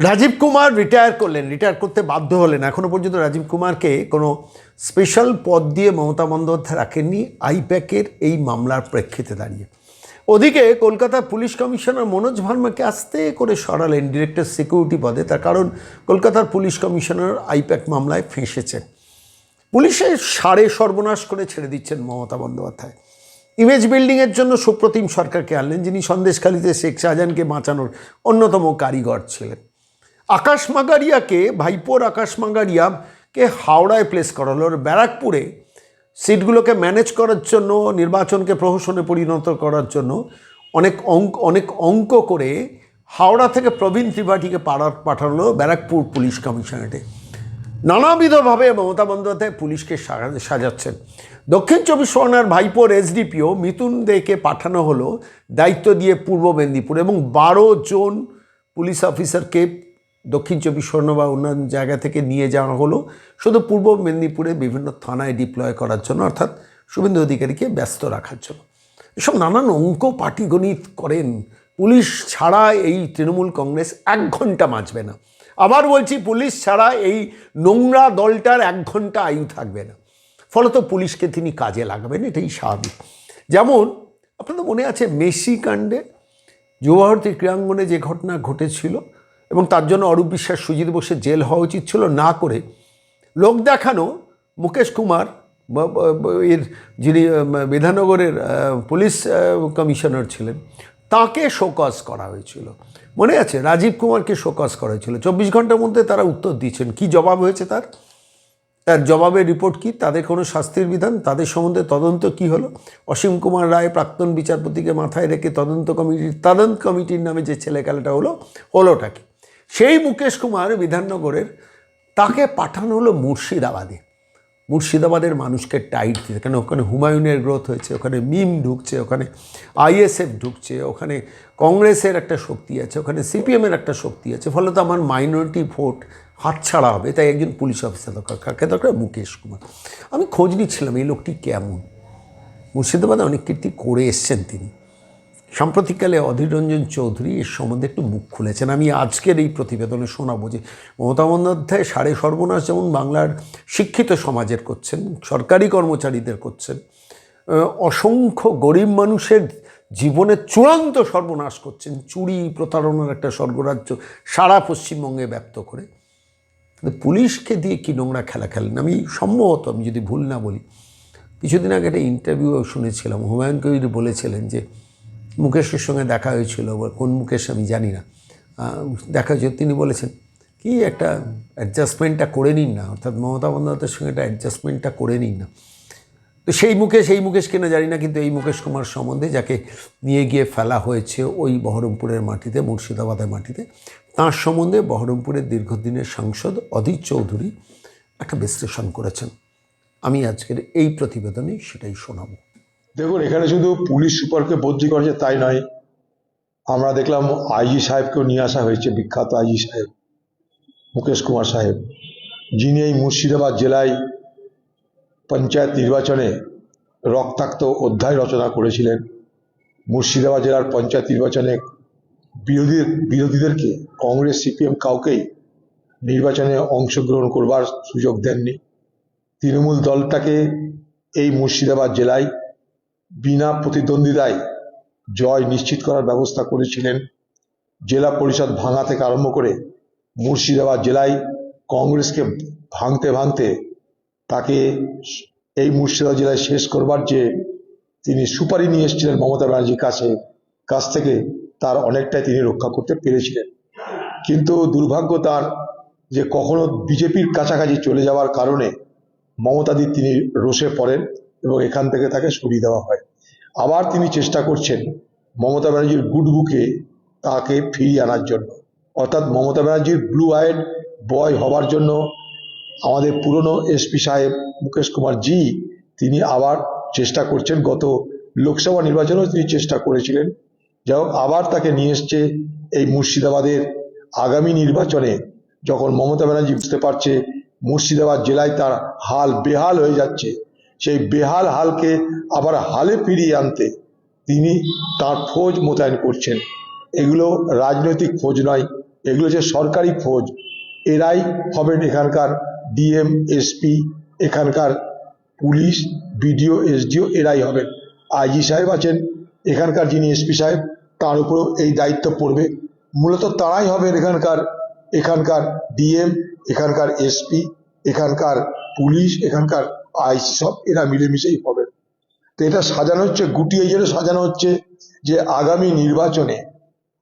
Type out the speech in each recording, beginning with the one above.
Rajib Kumar retire করলেন retire করতে বাধ্য হলেন। এখনও পর্যন্ত রাজীব কুমারকে কোনো স্পেশাল পদ দিয়ে মমতা বন্দ্যোপাধ্যায় রাখেননি, আইপ্যাকের এই মামলার প্রেক্ষিতে দাঁড়িয়ে। ওদিকে কলকাতা পুলিশ কমিশনার মনোজ ভার্মাকে আস্তে করে সরালেন ডিরেক্টর সিকিউরিটি পদে। তার কারণ, কলকাতার পুলিশ কমিশনার আইপ্যাক মামলায় ফেঁসেছেন পুলিশের সাড়ে সর্বনাশ করে ছেড়ে দিচ্ছেন মমতা বন্দ্যোপাধ্যায়। ইমেজ বিল্ডিংয়ের জন্য সুপ্রতিম সরকারকে আনলেন, যিনি সন্দেশখালীতে শেখ শাহজাহানকে বাঁচানোর অন্যতম কারিগর ছিলেন। আকাশ মাগারিয়াকে, ভাইপোর আকাশ মাগারিয়াকে হাওড়ায় প্লেস করা হলো ব্যারাকপুরে সিটগুলোকে ম্যানেজ করার জন্য, নির্বাচনকে প্রহসনে পরিণত করার জন্য অনেক অঙ্ক অনেক অঙ্ক করে হাওড়া থেকে প্রবীণ ত্রিপাঠীকে পাড়া পাঠানো ব্যারাকপুর পুলিশ কমিশনারেটে। নানাবিধভাবে মমতা বন্দ্যোপাধ্যায় পুলিশকে সাজাচ্ছেন। দক্ষিণ চব্বিশ পরগনার ভাইপোর এসডিপিও মিথুন দেকে পাঠানো হলো দায়িত্ব দিয়ে পূর্ব মেদিনীপুর এবং বারো জন পুলিশ অফিসারকে দক্ষিণ চব্বিশ পরগনা বা অন্যান্য জায়গা থেকে নিয়ে যাওয়া হলো। শুধু পূর্ব মেদিনীপুরে বিভিন্ন থানায় ডিপ্লয় করার জন্য, অর্থাৎ শুভেন্দু অধিকারীকে ব্যস্ত রাখার জন্য। এসব নানান অঙ্ক পাটিগণিত করেন। পুলিশ ছাড়া এই তৃণমূল কংগ্রেস এক ঘণ্টা বাঁচবে না। আবার বলছি, পুলিশ ছাড়া এই নোংরা দলটার এক ঘণ্টা আয়ু থাকবে না। ফলত পুলিশকে তিনি কাজে লাগাবেন, এটাই স্বাভাবিক। যেমন, আপনাদের মনে আছে মেসি কাণ্ডে যুবভারতী ক্রীড়াঙ্গনে যে ঘটনা ঘটেছিল? এবং তার জন্য অরূপ বিশ্বাস সুজিত বসে জেল হওয়া উচিত ছিল না করে লোক দেখানো মুকেশ কুমার এর যিনি আহ, বিধাননগরের পুলিশ কমিশনার ছিলেন তাকে শোকজ করা হয়েছিল। মনে আছে? রাজীব কুমারকে শোকজ করা হয়েছিল। চব্বিশ ঘণ্টার মধ্যে তারা উত্তর দিচ্ছেন কি জবাব হয়েছে তার? তার জবাবের রিপোর্ট কি? তাদের কোনো শাস্তির বিধান? তাদের সম্বন্ধে তদন্ত কি হলো? অসীম কুমার রায় প্রাক্তন বিচারপতিকে মাথায় রেখে তদন্ত কমিটির তদন্ত কমিটির নামে যে ছেলেখেলাটা হলো হলোটা কি? সেই মুকেশ কুমার বিধাননগরের, তাকে পাঠানো হলো মুর্শিদাবাদে। মুর্শিদাবাদের মানুষকে টাইট দিতে কেন? ওখানে হুমায়ুনের গ্রোথ হয়েছে, ওখানে মিম ঢুকছে, ওখানে আইএসএফ ঢুকছে, ওখানে কংগ্রেসের একটা শক্তি আছে, ওখানে সিপিএমের একটা শক্তি আছে, ফলে তো আমার মাইনরিটি ভোট হাতছাড়া হবে, তাই একজন পুলিশ অফিসার দরকার, কাকে দরকার? মুকেশ কুমার। আমি খোঁজ নিচ্ছিলাম, এই লোকটি কেমন? মুর্শিদাবাদে অনেক কীর্তি করে এসছেন তিনি। সাম্প্রতিককালে অধীর রঞ্জন চৌধুরী এর সম্বন্ধে একটু মুখ খুলেছেন। আমি আজকের এই প্রতিবেদনে শোনাবো যে মমতা বন্দ্যোপাধ্যায় সাড়ে সর্বনাশ যেমন বাংলার শিক্ষিত সমাজের করছেন, সরকারি কর্মচারীদের করছেন অসংখ্য গরিব মানুষের জীবনের চূড়ান্ত সর্বনাশ করছেন, চুরি প্রতারণার একটা স্বর্গরাজ্য সারা পশ্চিমবঙ্গে ব্যপ্ত করে। পুলিশকে দিয়ে কি নোংরা খেলা খেলেন? আমি সম্ভবত আমি যদি ভুল না বলি। কিছুদিন আগে একটা ইন্টারভিউ শুনেছিলাম। হুমায়ুন কবির বলেছিলেন যে মুকেশের সঙ্গে দেখা হয়েছিল কোন মুকেশ আমি জানি না। দেখা হয়েছিল, তিনি বলেছেন, কি একটা অ্যাডজাস্টমেন্টটা করে নিন না, অর্থাৎ মমতা বন্দ্যোপাধ্যায়ের সঙ্গে একটা অ্যাডজাস্টমেন্টটা করে নিন না। তো সেই মুকেশ, এই মুকেশ কিনা জানি না, কিন্তু এই মুকেশ কুমার সম্বন্ধে যাকে নিয়ে গিয়ে ফেলা হয়েছে ওই বহরমপুরের মাটিতে, মুর্শিদাবাদের মাটিতে, তার সম্বন্ধে বহরমপুরের দীর্ঘদিনের সাংসদ অধীর চৌধুরী একটা বিশ্লেষণ করেছেন। আমি আজকের এই প্রতিবেদনে সেটাই শোনাবো। দেখুন, এখানে শুধু পুলিশ সুপারকে বদলি করেছে তাই নয়। আমরা দেখলাম আইজি সাহেবকেও নিয়ে আসা হয়েছে, বিখ্যাত আইজি সাহেব, মুকেশ কুমার সাহেব, যিনি এই মুর্শিদাবাদ জেলায় পঞ্চায়েত নির্বাচনে রক্তাক্ত অধ্যায় রচনা করেছিলেন। মুর্শিদাবাদ জেলার পঞ্চায়েত নির্বাচনে বিরোধী বিরোধীদেরকে কংগ্রেস, সিপিএম কাউকেই নির্বাচনে অংশগ্রহণ করবার সুযোগ দেননি। তৃণমূল দলটাকে এই মুর্শিদাবাদ জেলায় বিনা প্রতিদ্বন্দ্বিতায় জয় নিশ্চিত করার ব্যবস্থা করেছিলেন জেলা পরিষদ ভাঙা থেকে আরম্ভ করে মুর্শিদাবাদ জেলায় কংগ্রেসকে ভাঙতে ভাঙতে তাকে এই মুর্শিদাবাদ জেলায় শেষ করবার যে তিনি সুপারি নিয়ে এসেছিলেন মমতা ব্যানার্জির কাছে, কাছ থেকে তার অনেকটাই তিনি রক্ষা করতে পেরেছিলেন। কিন্তু দুর্ভাগ্য তার যে কখনো বিজেপির কাছাকাছি চলে যাওয়ার কারণে মমতাদি তিনি রোষে পড়েন। এবং এখান থেকে তাকে সরিয়ে দেওয়া হয়। আবার তিনি চেষ্টা করছেন মমতা ব্যানার্জির গুড বুকে তাকে ফিরিয়ে আনার জন্য। অর্থাৎ মমতা ব্যানার্জির ব্লু আইড বয় হবার জন্য আমাদের পুরনো এসপি সাহেব মুকেশ কুমার জি, তিনি আবার চেষ্টা করছেন গত লোকসভা নির্বাচনেও তিনি চেষ্টা করেছিলেন। যাই আবার তাকে নিয়ে এসছে এই মুর্শিদাবাদের আগামী নির্বাচনে। যখন মমতা ব্যানার্জি বুঝতে পারছে মুর্শিদাবাদ জেলায় তার হাল বেহাল হয়ে যাচ্ছে সেই বেহাল হালকে আবার হালে ফিরিয়ে আনতে তিনি তার ফৌজ মোতায়েন করছেন। এগুলো রাজনৈতিক খোঁজ নয়, এগুলো হচ্ছে সরকারি ফৌজ এরাই হবেন এখানকার ডিএম, এসপি, এখানকার পুলিশ, বিডিও, এসডিও, এরাই হবেন। আইজি সাহেব আছেন, এখানকার যিনি এসপি সাহেব, তার উপরেও এই দায়িত্ব পড়বে। মূলত তারাই হবেন এখানকার এখানকার ডিএম, এখানকার এসপি, এখানকার পুলিশ, এখানকার আইসি, সব এরা মিলেমিশেই হবে। তো এটা সাজানো হচ্ছে, গুটিয়ে জন্য সাজানো হচ্ছে যে আগামী নির্বাচনে,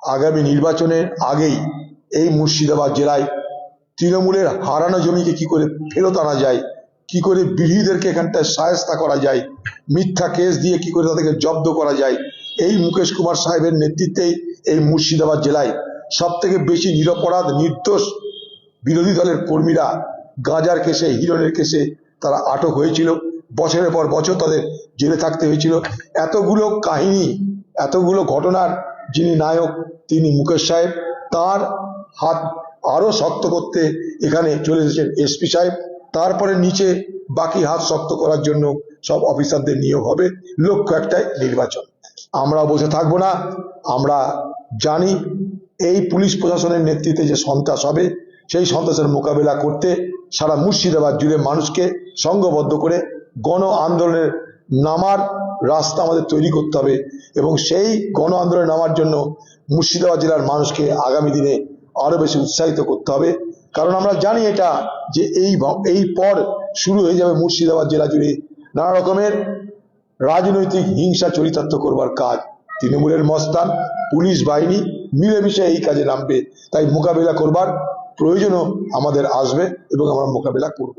আগামী নির্বাচনের আগেই এই মুর্শিদাবাদ জেলায় তৃণমূলের হারানো জমিকে কি করে ফেরত আনা যায়, কি করে বিরোধীদেরকে এখানটায় সায়স্তা করা যায়, মিথ্যা কেস দিয়ে কি করে তাদেরকে জব্দ করা যায়, এই মুকেশ কুমার সাহেবের নেতৃত্বেই এই মুর্শিদাবাদ জেলায় সব থেকে বেশি নিরপরাধ, নির্দোষ বিরোধী দলের কর্মীরা গাঁজার কেসে, হিরণের কেসে তারা আটক হয়েছিল। বছরের পর বছর তাদের জেলে থাকতে হয়েছিল। এতগুলো কাহিনী, এতগুলো ঘটনার যিনি নায়ক, তিনি মুকেশ সাহেব, তার হাত আরও শক্ত করতে এখানে চলে এসেছেন এসপি সাহেব। তারপরে নিচে বাকি হাত শক্ত করার জন্য সব অফিসারদের নিয়োগ হবে। লক্ষ্য একটাই, নির্বাচন। আমরা বসে থাকব না, আমরা জানি এই পুলিশ প্রশাসনের নেতৃত্বে যে সন্ত্রাস হবে, সেই সন্ত্রাসের মোকাবেলা করতে সারা মুর্শিদাবাদ জুড়ে মানুষকে সংঘবদ্ধ করে গণ আন্দোলনের নামার রাস্তা আমাদের তৈরি করতে হবে এবং সেই গণ আন্দোলনে নামার জন্য মুর্শিদাবাদ জেলার মানুষকে আগামী দিনে আরও বেশি উৎসাহিত করতে হবে। কারণ আমরা জানি এটা যে এই এই পর শুরু হয়ে যাবে মুর্শিদাবাদ জেলা জুড়ে নানা রকমের রাজনৈতিক হিংসা চরিতার্থ করবার কাজ। তৃণমূলের মস্তান, পুলিশ বাহিনী মিলেমিশে এই কাজে নামবে। তাই মোকাবিলা করবার প্রয়োজনও আমাদের আসবে এবং আমরা মোকাবিলা করব।